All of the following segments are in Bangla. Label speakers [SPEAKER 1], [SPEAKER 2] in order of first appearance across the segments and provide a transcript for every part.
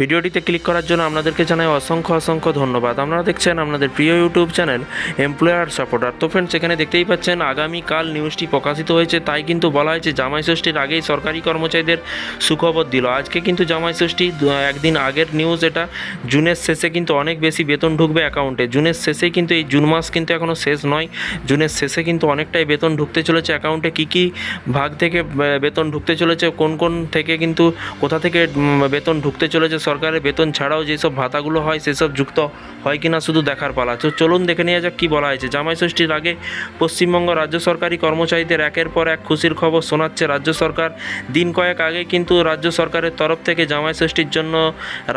[SPEAKER 1] ভিডিওটিতে ক্লিক করার জন্য আপনাদেরকে জানাই অসংখ্য অসংখ্য ধন্যবাদ। আপনারা দেখছেন আপনাদের প্রিয় ইউটিউব চ্যানেল এমপ্লয়ার সাপোর্টার। তো ফ্রেন্ডস এখানে দেখতেই পাচ্ছেন আগামীকাল নিউজটি প্রকাশিত হয়েছে, তাই কিন্তু বলা হয়েছে জামাই ষষ্ঠীর আগেই সরকারি কর্মচারীদের সুখবর দিল। আজকে কিন্তু জামাই ষষ্ঠী একদিন আগের নিউজ এটা, জুনের শেষে কিন্তু অনেক বেশি বেতন ঢুকবে অ্যাকাউন্টে জুনের শেষেই কিন্তু এই জুন মাস কিন্তু এখনও শেষ নয়, জুনের শেষে কিন্তু অনেকটাই বেতন ঢুকতে চলেছে অ্যাকাউন্টে কী কী ভাগ থেকে বেতন ঢুকতে চলেছে, কোন কোন থেকে কিন্তু, কোথা থেকে বেতন ঢুকতে চলেছে সরকারের বেতন ছাড়াও যেসব ভাতাগুলো হয়, সেসব যুক্ত হয় কিনা শুধু দেখার পালা। তো চলুন দেখে নেওয়া যাক কী বলা হয়েছে। জামাই ষষ্ঠীর আগে পশ্চিমবঙ্গ রাজ্য সরকারি কর্মচারীদের একের পর এক খুশির খবর শোনাচ্ছে রাজ্য সরকার। দিন কয়েক আগে কিন্তু রাজ্য সরকারের তরফ থেকে জামাই ষষ্ঠীর জন্য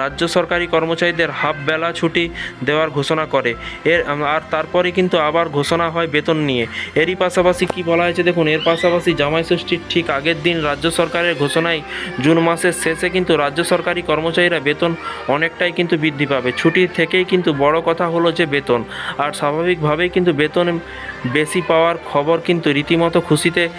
[SPEAKER 1] রাজ্য সরকারি কর্মচারীদের হাফ বেলা ছুটি দেওয়ার ঘোষণা করে। এর, আর তারপরে কিন্তু আবার ঘোষণা হয় বেতন নিয়ে। এরই পাশাপাশি কি বলা হয়েছে দেখুন, এর পাশাপাশি জামাই ষষ্ঠীর ঠিক আগের দিন রাজ্য সরকারের ঘোষণায় জুন মাসের শেষে কিন্তু রাজ্য সরকারি কর্মচারীরা বেতন অনেকটাই কিন্তু বৃদ্ধি পাবে। ছুটি থেকেই কিন্তু বড় কথা হলো যে বেতন। আর স্বাভাবিকভাবেই কিন্তু বেতন বেশি পাওয়ার খবর কিন্তু রীতিমতো খুশিতে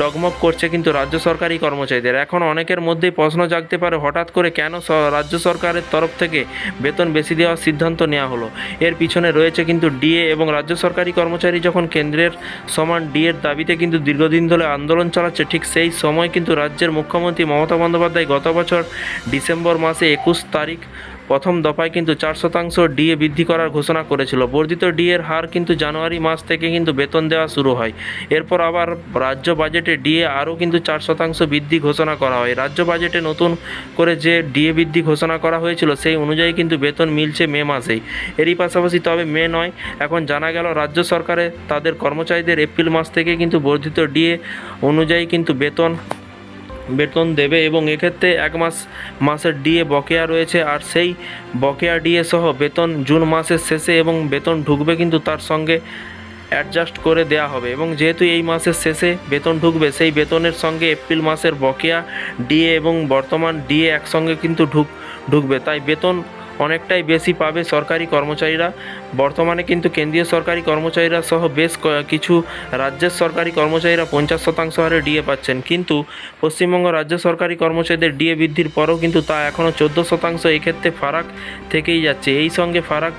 [SPEAKER 1] ডগমগ করছে কিন্তু রাজ্য সরকারি কর্মচারীদের। এখন অনেকের মধ্যেই প্রশ্ন জাগতে পারে, হঠাৎ করে কেন রাজ্য সরকারের তরফ থেকে বেতন বেশি দেওয়ার সিদ্ধান্ত নেওয়া হলো? এর পিছনে রয়েছে কিন্তু ডিএ এবং রাজ্য সরকারি কর্মচারী যখন কেন্দ্রের সমান ডিএর দাবিতে কিন্তু দীর্ঘদিন ধরে আন্দোলন চালাচ্ছে, ঠিক সেই সময় কিন্তু রাজ্যের মুখ্যমন্ত্রী মমতা বন্দ্যোপাধ্যায় গত বছর ডিসেম্বর মাসে একুশ তারিখ প্রথম দফায় কিন্তু চার শতাংশ ডিএ বৃদ্ধি করার ঘোষণা করেছিল। বর্ধিত ডিএর হার কিন্তু জানুয়ারি মাস থেকে কিন্তু বেতন দেওয়া শুরু হয়। এরপর আবার রাজ্য বাজেটে ডিএ আরও কিন্তু চার শতাংশ বৃদ্ধি ঘোষণা করা হয়। রাজ্য বাজেটে নতুন করে যে ডিএ বৃদ্ধি ঘোষণা করা হয়েছিল, সেই অনুযায়ী কিন্তু বেতন মিলছে মে মাসেই। এরই পাশাপাশি তবে মে নয়, এখন জানা গেল রাজ্য সরকারে তাদের কর্মচারীদের এপ্রিল মাস থেকে কিন্তু বর্ধিত ডিএ অনুযায়ী কিন্তু বেতন বেতন দেবে এবং এক্ষেত্রে এক মাস, মাসের ডিএ বকেয়া রয়েছে আর সেই বকেয়া ডিএ সহ বেতন জুন মাসের শেষে এবং বেতন ঢুকবে কিন্তু তার সঙ্গে অ্যাডজাস্ট করে দেয়া হবে এবং যেহেতু এই মাসের শেষে বেতন ঢুকবে, সেই বেতনের সঙ্গে এপ্রিল মাসের বকেয়া ডিএ এবং বর্তমান ডিএ একসঙ্গে কিন্তু ঢুক, ঢুকবে। তাই বেতন অনেকটাই বেশি পাবে সরকারি কর্মচারীরা। বর্তমানে কিন্তু কেন্দ্রীয় সরকারি কর্মচারীরা সহ বেশ কিছু রাজ্যের সরকারি কর্মচারীরা পঞ্চাশ শতাংশ হারে ডিএ পাচ্ছেন। কিন্তু পশ্চিমবঙ্গ রাজ্য সরকারি কর্মচারীদের ডিএ বৃদ্ধির পরেও কিন্তু তা এখনও চোদ্দ শতাংশ এক্ষেত্রে ফারাক থেকেই যাচ্ছে। এই সঙ্গে ফারাক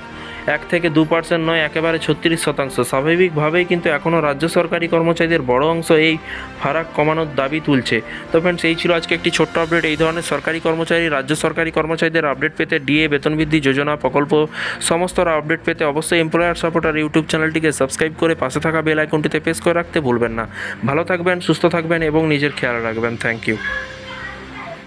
[SPEAKER 1] এক থেকে দু পার্সেন্ট নয়, একেবারে ছত্রিশ শতাংশ। স্বাভাবিকভাবেই কিন্তু এখনও রাজ্য সরকারি কর্মচারীদের বড় অংশ এই ফারাক কমানোর দাবি তুলছে। তো ফ্রেন্ডস এই ছিল আজকে একটি ছোট্ট আপডেট এই ধরনের সরকারি কর্মচারী, রাজ্য সরকারি কর্মচারীদের আপডেট পেতে ডিএ বেতন বৃদ্ধি যোজনা প্রকল্প সমস্ত আপডেট পেতে অবশ্যই এমপ্লয়ার সাপোর্টার ইউটিউব চ্যানেলটিকে সাবস্ক্রাইব করে পাশে থাকা বেল আইকনটিতে প্রেস করে রাখতে ভুলবেন না। ভালো থাকবেন, সুস্থ থাকবেন এবং নিজের খেয়াল রাখবেন। Thank you